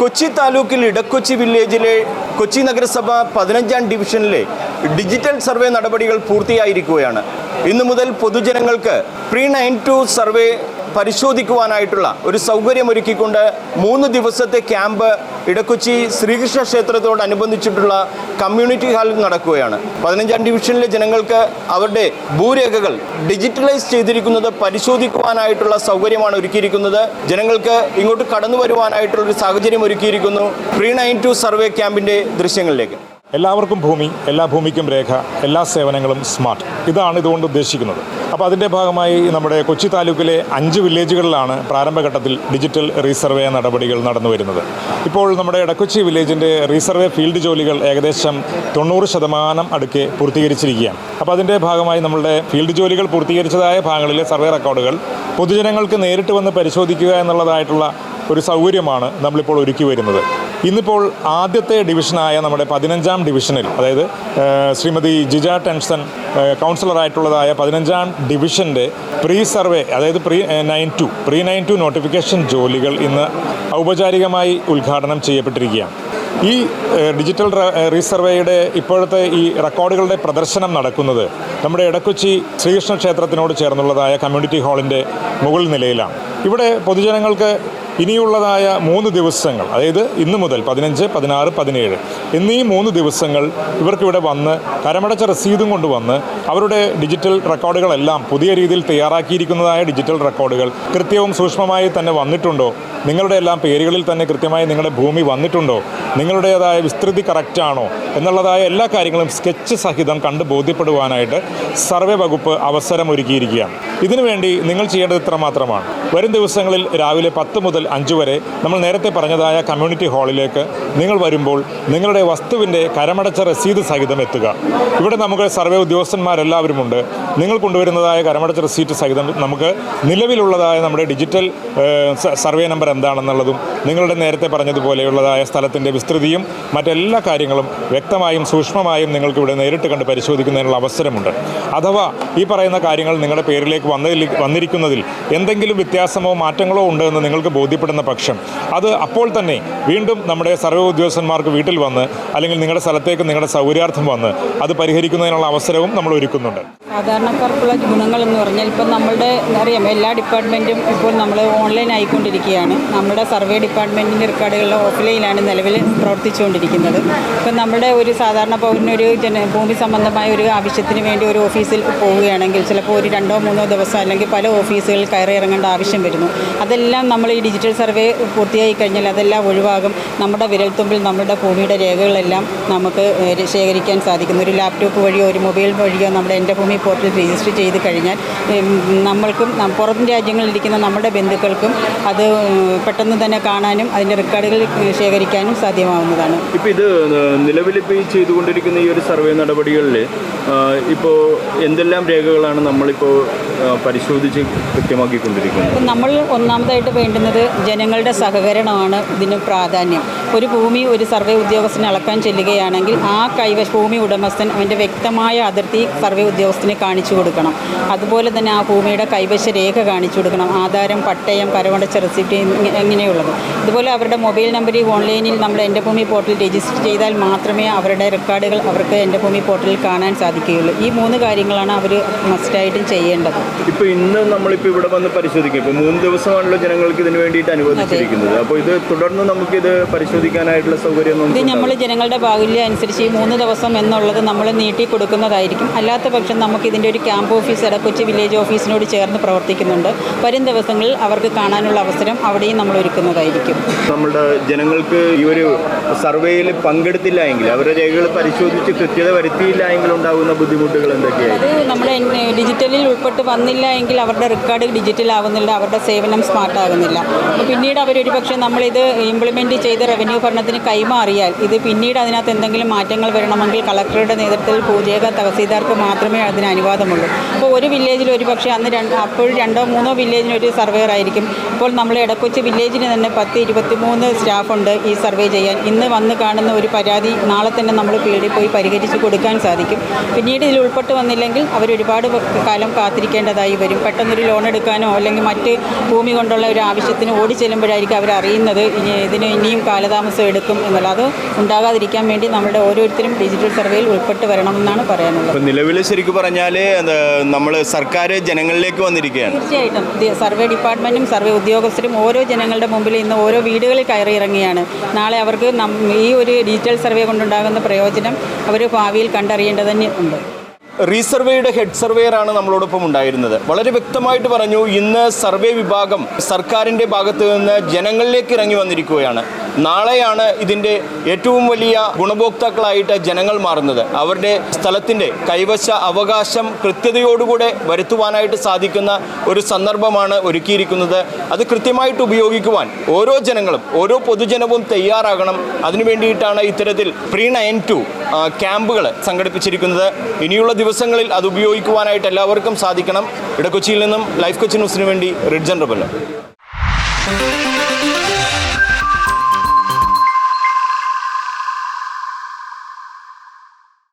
കൊച്ചി താലൂക്കിൽ ഇടക്കൊച്ചി വില്ലേജിലെ കൊച്ചി നഗരസഭ പതിനഞ്ചാം ഡിവിഷനിലെ ഡിജിറ്റൽ സർവേ നടപടികൾ പൂർത്തിയായിരിക്കുകയാണ്. ഇന്നു മുതൽ പൊതുജനങ്ങൾക്ക് പ്രീ നയൻ ടു സർവേ പരിശോധിക്കുവാനായിട്ടുള്ള ഒരു സൗകര്യമൊരുക്കിക്കൊണ്ട് മൂന്ന് ദിവസത്തെ ക്യാമ്പ് ഇടക്കൊച്ചി ശ്രീകൃഷ്ണ ക്ഷേത്രത്തോടനുബന്ധിച്ചിട്ടുള്ള കമ്മ്യൂണിറ്റി ഹാളിൽ നടക്കുകയാണ്. പതിനഞ്ചാം ഡിവിഷനിലെ ജനങ്ങൾക്ക് അവരുടെ ഭൂരേഖകൾ ഡിജിറ്റലൈസ് ചെയ്തിരിക്കുന്നത് പരിശോധിക്കുവാനായിട്ടുള്ള സൗകര്യമാണ് ഒരുക്കിയിരിക്കുന്നത്. ജനങ്ങൾക്ക് ഇങ്ങോട്ട് കടന്നു വരുവാനായിട്ടുള്ള ഒരു സാഹചര്യം ഒരുക്കിയിരിക്കുന്നു. പ്രീ നയൻ ടു സർവേ ക്യാമ്പിന്റെ ദൃശ്യങ്ങളിലേക്ക്. എല്ലാവർക്കും ഭൂമി എല്ലാ ഭൂമിക്കും രേഖ എല്ലാ സേവനങ്ങളും സ്മാർട്ട് ഇതാണ് ഇതുകൊണ്ട് ഉദ്ദേശിക്കുന്നത്. അപ്പോൾ അതിന്റെ ഭാഗമായി നമ്മുടെ കൊച്ചി താലൂക്കിലെ അഞ്ച് വില്ലേജുകളിലാണ് പ്രാരംഭഘട്ടത്തിൽ ഡിജിറ്റൽ റീസർവേ നടപടികൾ നടന്നു വരുന്നത്. ഇപ്പോൾ നമ്മുടെ ഇടക്കൊച്ചി വില്ലേജിന്റെ റീസർവേ ഫീൽഡ് ജോലികൾ ഏകദേശം തൊണ്ണൂറ് ശതമാനം അടുക്കെ പൂർത്തീകരിച്ചിരിക്കുകയാണ്. അപ്പോൾ അതിന്റെ ഭാഗമായി നമ്മുടെ ഫീൽഡ് ജോലികൾ പൂർത്തീകരിച്ചതായ ഭാഗങ്ങളിലെ സർവേ റെക്കോർഡുകൾ പൊതുജനങ്ങൾക്ക് നേരിട്ട് വന്ന് പരിശോധിക്കുക എന്നുള്ളതായിട്ടുള്ള ഒരു സൗകര്യമാണ് നമ്മളിപ്പോൾ ഒരുക്കി വരുന്നത്. ഇന്നിപ്പോൾ ആദ്യത്തെ ഡിവിഷനായ നമ്മുടെ പതിനഞ്ചാം ഡിവിഷനിൽ അതായത് ശ്രീമതി ജിജ ടെൻസൺ കൗൺസിലറായിട്ടുള്ളതായ പതിനഞ്ചാം ഡിവിഷന്റെ പ്രീ സർവേ അതായത് pre nine two pre nine two notification ജോലികൾ ഇന്ന് ഔപചാരികമായി ഉദ്ഘാടനം ചെയ്യപ്പെട്ടിരിക്കുകയാണ്. ഈ ഡിജിറ്റൽ റീസർവേയുടെ ഇപ്പോഴത്തെ ഈ റെക്കോർഡുകളുടെ പ്രദർശനം നടക്കുന്നത് നമ്മുടെ ഇടക്കൊച്ചി ശ്രീകൃഷ്ണ ക്ഷേത്രത്തിനോട് ചേർന്നുള്ളതായ കമ്മ്യൂണിറ്റി ഹാളിന്റെ മുകൾ നിലയിലാണ്. ഇവിടെ പൊതുജനങ്ങൾക്ക് ഇനിയുള്ളതായ മൂന്ന് ദിവസങ്ങൾ അതായത് ഇന്ന് മുതൽ പതിനഞ്ച് പതിനാറ് പതിനേഴ് എന്നീ മൂന്ന് ദിവസങ്ങൾ ഇവർക്കിവിടെ വന്ന് കരമടച്ച രസീതും കൊണ്ടുവന്ന് അവരുടെ ഡിജിറ്റൽ റെക്കോർഡുകളെല്ലാം പുതിയ രീതിയിൽ തയ്യാറാക്കിയിരിക്കുന്നതായ ഡിജിറ്റൽ റെക്കോർഡുകൾ കൃത്യവും സൂക്ഷ്മമായി തന്നെ വന്നിട്ടുണ്ടോ? നിങ്ങളുടെ എല്ലാം പേരുകളിൽ തന്നെ കൃത്യമായി നിങ്ങളുടെ ഭൂമി വന്നിട്ടുണ്ടോ? നിങ്ങളുടേതായ വിസ്തൃതി കറക്റ്റാണോ എന്നുള്ളതായ എല്ലാ കാര്യങ്ങളും സ്കെച്ച് സഹിതം കണ്ട് ബോധ്യപ്പെടുവാനായിട്ട് സർവേ വകുപ്പ് അവസരമൊരുക്കിയിരിക്കുകയാണ്. ഇതിനുവേണ്ടി നിങ്ങൾ ചെയ്യേണ്ടത് ഇത്ര മാത്രമാണ് വരും ദിവസങ്ങളിൽ രാവിലെ പത്ത് മുതൽ അഞ്ച് വരെ നമ്മൾ നേരത്തെ പറഞ്ഞതായ കമ്മ്യൂണിറ്റി ഹാളിലേക്ക് നിങ്ങൾ വരുമ്പോൾ നിങ്ങളുടെ വസ്തുവിന്റെ കരമടച്ച രസീത് സഹിതം എത്തുക. ഇവിടെ നമുക്ക് സർവേ ഉദ്യോഗസ്ഥന്മാരെല്ലാവരുമുണ്ട്. നിങ്ങൾ കൊണ്ടുവരുന്നതായ കരമടച്ച റെസീറ്റ് സഹിതം നമുക്ക് നിലവിലുള്ളതായ നമ്മുടെ ഡിജിറ്റൽ സർവേ നമ്പർ എന്താണെന്നുള്ളതും നിങ്ങളുടെ നേരത്തെ പറഞ്ഞതുപോലെയുള്ളതായ സ്ഥലത്തിന്റെ വിസ്തൃതിയും മറ്റെല്ലാ കാര്യങ്ങളും വ്യക്തമായും സൂക്ഷ്മമായും നിങ്ങൾക്കിവിടെ നേരിട്ട് കണ്ട് പരിശോധിക്കുന്നതിനുള്ള അവസരമുണ്ട്. അഥവാ ഈ പറയുന്ന കാര്യങ്ങൾ നിങ്ങളുടെ പേരിലേക്ക് വന്നതിൽ വന്നിരിക്കുന്നതിൽ എന്തെങ്കിലും വ്യത്യാസമോ മാറ്റങ്ങളോ ഉണ്ട് എന്ന് നിങ്ങൾക്ക് ബോധ്യപ്പെടുന്ന പക്ഷം അത് അപ്പോൾ തന്നെ വീണ്ടും നമ്മുടെ സർവേ ഉദ്യോഗസ്ഥന്മാർക്ക് വീട്ടിൽ വന്ന് അല്ലെങ്കിൽ നിങ്ങളുടെ സ്ഥലത്തേക്ക് നിങ്ങളുടെ സൗകര്യാർത്ഥം വന്ന് അത് പരിഹരിക്കുന്നതിനുള്ള അവസരവും നമ്മൾ ഒരുക്കുന്നുണ്ട്. സാധാരണക്കാർക്കുള്ള ഗുണങ്ങൾ എന്ന് പറഞ്ഞാൽ ഇപ്പം നമ്മളുടെ അറിയാം എല്ലാ ഡിപ്പാർട്ട്മെന്റും ഇപ്പോൾ നമ്മൾ ഓൺലൈൻ ആയിക്കൊണ്ടിരിക്കുകയാണ്. നമ്മുടെ സർവേ ഡിപ്പാർട്ട്മെന്റിന്റെ റെക്കോർഡുകൾ ഓഫ്ലൈനിലാണ് നിലവിൽ പ്രവർത്തിച്ചുകൊണ്ടിരിക്കുന്നത്. ഇപ്പം നമ്മുടെ ഒരു സാധാരണ പൗരനൊരു ജന ഭൂമി സംബന്ധമായ ഒരു ആവശ്യത്തിന് വേണ്ടി ഒരു ഓഫീസിൽ പോവുകയാണെങ്കിൽ ചിലപ്പോൾ ഒരു രണ്ടോ മൂന്നോ ദിവസം അല്ലെങ്കിൽ പല ഓഫീസുകളിൽ കയറി ഇറങ്ങേണ്ട ആവശ്യം വരുന്നു. അതെല്ലാം നമ്മൾ ഈ ഡിജിറ്റൽ സർവേ പൂർത്തിയായി കഴിഞ്ഞാൽ അതെല്ലാം ഒഴിവാകും. നമ്മുടെ വിരൽത്തുമ്പിൽ നമ്മുടെ ഭൂമിയുടെ രേഖകളെല്ലാം നമുക്ക് ശേഖരിക്കാൻ സാധിക്കുന്നു. ഒരു ലാപ്ടോപ്പ് വഴിയോ ഒരു മൊബൈൽ വഴിയോ നമ്മുടെ എന്റെ ഭൂമി പോർട്ടൽ രജിസ്റ്റർ ചെയ്ത് കഴിഞ്ഞാൽ നമ്മൾക്കും പുറം രാജ്യങ്ങളിലിരിക്കുന്ന നമ്മുടെ ബന്ധുക്കൾക്കും അത് പെട്ടെന്ന് തന്നെ കാണാനും അതിന്റെ റെക്കോർഡുകൾ ശേഖരിക്കാനും സാധ്യമാവുന്നതാണ്. ഇപ്പോൾ ഇത് നിലവിലിപ്പോൾ ഈ ചെയ്തുകൊണ്ടിരിക്കുന്ന ഈ ഒരു സർവേ നടപടികളിൽ ഇപ്പോൾ എന്തെല്ലാം രേഖകളാണ് നമ്മളിപ്പോൾ പരിശോധിച്ച് കൃത്യമാക്കിക്കൊണ്ടിരിക്കുന്നത്? നമ്മൾ ഒന്നാമതായിട്ട് വേണ്ടുന്നത് ജനങ്ങളുടെ സഹകരണമാണ് ഇതിന് പ്രാധാന്യം. ഒരു ഭൂമി ഒരു സർവേ ഉദ്യോഗസ്ഥന് അളക്കാൻ ചെല്ലുകയാണെങ്കിൽ ആ കൈവശ ഭൂമി ഉടമസ്ഥൻ അവന്റെ വ്യക്തമായ അതിർത്തി സർവേ ഉദ്യോഗസ്ഥനെ കാണിച്ചു കൊടുക്കണം. അതുപോലെ തന്നെ ആ ഭൂമിയുടെ കൈവശ രേഖ കാണിച്ചു കൊടുക്കണം. ആധാരം പട്ടയം കരമടച്ച റെസിപ്റ്റ് എങ്ങനെയുള്ളത് ഇങ്ങനെയുള്ളത്. ഇതുപോലെ അവരുടെ മൊബൈൽ നമ്പർ ഈ ഓൺലൈനിൽ നമ്മൾ എന്റെ ഭൂമി പോർട്ടൽ രജിസ്റ്റർ ചെയ്താൽ മാത്രമേ അവരുടെ റെക്കോർഡുകൾ അവർക്ക് എന്റെ ഭൂമി പോർട്ടലിൽ കാണാൻ സാധിക്കുകയുള്ളൂ. ഈ മൂന്ന് കാര്യങ്ങളാണ് അവർ മസ്റ്റായിട്ടും ചെയ്യേണ്ടത്. ഇപ്പോൾ ഇന്ന് നമ്മളിപ്പോൾ ഇവിടെ വന്ന് പരിശോധിക്കും. ഇപ്പോൾ മൂന്ന് ദിവസമാണല്ലോ ജനങ്ങൾക്ക് ഇതിന് വേണ്ടിയിട്ട് അനുവദിച്ചിരിക്കുന്നത്. അപ്പോൾ ഇത് തുടർന്ന് നമുക്കിത് പരിശോധിക്കാനായിട്ടുള്ള സൗകര്യം ഇത് നമ്മൾ ജനങ്ങളുടെ ബാഹുല്യം അനുസരിച്ച് ഈ മൂന്ന് ദിവസം എന്നുള്ളത് നമ്മൾ നീട്ടി കൊടുക്കുന്നതായിരിക്കും. അല്ലാത്ത പക്ഷം നമുക്ക് ഇതിന്റെ ഒരു ക്യാമ്പ് ഓഫീസ് കൊച്ചി വില്ലേജ് ഓഫീസിനോട് ചേർന്ന് പ്രവർത്തിക്കുന്നുണ്ട്. വരും ദിവസങ്ങളിൽ അവർക്ക് കാണാനുള്ള അവസരം അവിടെയും നമ്മൾ ഒരുക്കുന്നതായിരിക്കും. നമ്മുടെ ജനങ്ങൾക്ക് ഈ ഒരു സർവേയിൽ പങ്കെടുത്തില്ല എങ്കിൽ അവരുടെ രേഖകൾ പരിശോധിച്ച് കൃത്യത വരുത്തിയില്ല എങ്കിൽ ഉണ്ടാകുന്ന ബുദ്ധിമുട്ടുകൾ എന്തൊക്കെയാണ് അത് നമ്മുടെ ഡിജിറ്റലിൽ ഉൾപ്പെട്ട് വന്നില്ല എങ്കിൽ അവരുടെ റെക്കോർഡ് ഡിജിറ്റൽ ആവുന്നില്ല അവരുടെ സേവനം സ്മാർട്ട് ആകുന്നില്ല. പിന്നീട് അവരൊരു പക്ഷേ നമ്മളിത് ഇംപ്ലിമെന്റ് ചെയ്ത് റവന്യൂ ഭരണത്തിന് കൈമാറിയാൽ ഇത് പിന്നീട് അതിനകത്ത് എന്തെങ്കിലും മാറ്റങ്ങൾ വരണമെങ്കിൽ കളക്ടറുടെ നേതൃത്വത്തിൽ പൂജേക തഹസീൽദാർക്ക് മാത്രമേ അതിന് അനുവാദമുള്ളൂ. അപ്പോൾ ഒരു വില്ലേജിൽ ഒരു പക്ഷേ അന്ന് രണ്ട് അപ്പോൾ രണ്ടോ മൂന്നോ വില്ലേജിന് ഒരു സർവേയർ ആയിരിക്കും. ഇപ്പോൾ നമ്മൾ ഇടക്കൊച്ചി വില്ലേജിന് തന്നെ പത്ത് ഇരുപത്തിമൂന്ന് സ്റ്റാഫുണ്ട് ഈ സർവേ ചെയ്യാൻ. ഇന്ന് വന്ന് കാണുന്ന ഒരു പരാതി നാളെ തന്നെ നമ്മൾ ഫീൽഡിൽ പോയി പരിഹരിച്ച് കൊടുക്കാൻ സാധിക്കും. പിന്നീട് ഇതിൽ ഉൾപ്പെട്ട് വന്നില്ലെങ്കിൽ അവരൊരുപാട് കാലം കാത്തിരിക്കേണ്ടതായി വരും. പെട്ടെന്നൊരു ലോൺ എടുക്കാനോ അല്ലെങ്കിൽ മറ്റ് ഭൂമി കൊണ്ടുള്ള ഒരു ആവശ്യത്തിന് ഓടി ചെല്ലുമ്പോഴായിരിക്കും അവർ അറിയുന്നത്. ഇനി ഇതിന് ഇനിയും കാലതാമസം എടുക്കും എന്നുള്ളത് അത് ഉണ്ടാകാതിരിക്കാൻ വേണ്ടി നമ്മുടെ ഓരോരുത്തരും ഡിജിറ്റൽ സർവേയിൽ ഉൾപ്പെട്ട് വരണമെന്നാണ് പറയാനുള്ളത്. നിലവിൽ ശരിക്കും പറഞ്ഞാൽ നമ്മൾ സർക്കാർ ജനങ്ങളിലേക്ക് വന്നിരിക്കുകയാണ്. തീർച്ചയായിട്ടും. സർവേ ഡിപ്പാർട്ട്മെന്റും സർവേ ഉദ്യോഗസ്ഥരും ഓരോ ജനങ്ങളുടെ മുമ്പിൽ ഇന്ന് ഓരോ വീടുകളിൽ കയറി ഇറങ്ങിയാണ്. നാളെ അവർക്ക് ഈ ഒരു ഡിജിറ്റൽ സർവേ കൊണ്ടുണ്ടാകുന്ന പ്രയോജനം അവർ ഭാവിയിൽ കണ്ടറിയേണ്ടത് തന്നെ ഉണ്ട്. റീസർവേയുടെ ഹെഡ് സർവേയറാണ് നമ്മളോടൊപ്പം ഉണ്ടായിരുന്നത്. വളരെ വ്യക്തമായിട്ട് പറഞ്ഞു ഇന്ന് സർവേ വിഭാഗം സർക്കാരിന്റെ ഭാഗത്ത് നിന്ന് ജനങ്ങളിലേക്ക് ഇറങ്ങി വന്നിരിക്കുകയാണ്. നാളെയാണ് ഇതിന്റെ ഏറ്റവും വലിയ ഗുണഭോക്താക്കളായിട്ട് ജനങ്ങൾ മാറുന്നത്. അവരുടെ സ്ഥലത്തിന്റെ കൈവശ അവകാശം കൃത്യതയോടുകൂടെ വരുത്തുവാനായിട്ട് സാധിക്കുന്ന ഒരു സന്ദർഭമാണ് ഒരുക്കിയിരിക്കുന്നത്. അത് കൃത്യമായിട്ട് ഉപയോഗിക്കുവാൻ ഓരോ ജനങ്ങളും ഓരോ പൊതുജനവും തയ്യാറാകണം. അതിനു വേണ്ടിയിട്ടാണ് ഇത്തരത്തിൽ പ്രീ നയൻ ടു ക്യാമ്പുകൾ സംഘടിപ്പിച്ചിരിക്കുന്നത്. ഇനിയുള്ള ദിവസങ്ങളിൽ അത് ഉപയോഗിക്കുവാനായിട്ട് എല്ലാവർക്കും സാധിക്കണം. ഇടക്കൊച്ചിയിൽ നിന്നും ലൈഫ് കൊച്ചി ന്യൂസിന് വേണ്ടി റിഡ്ജൻ റബല്ല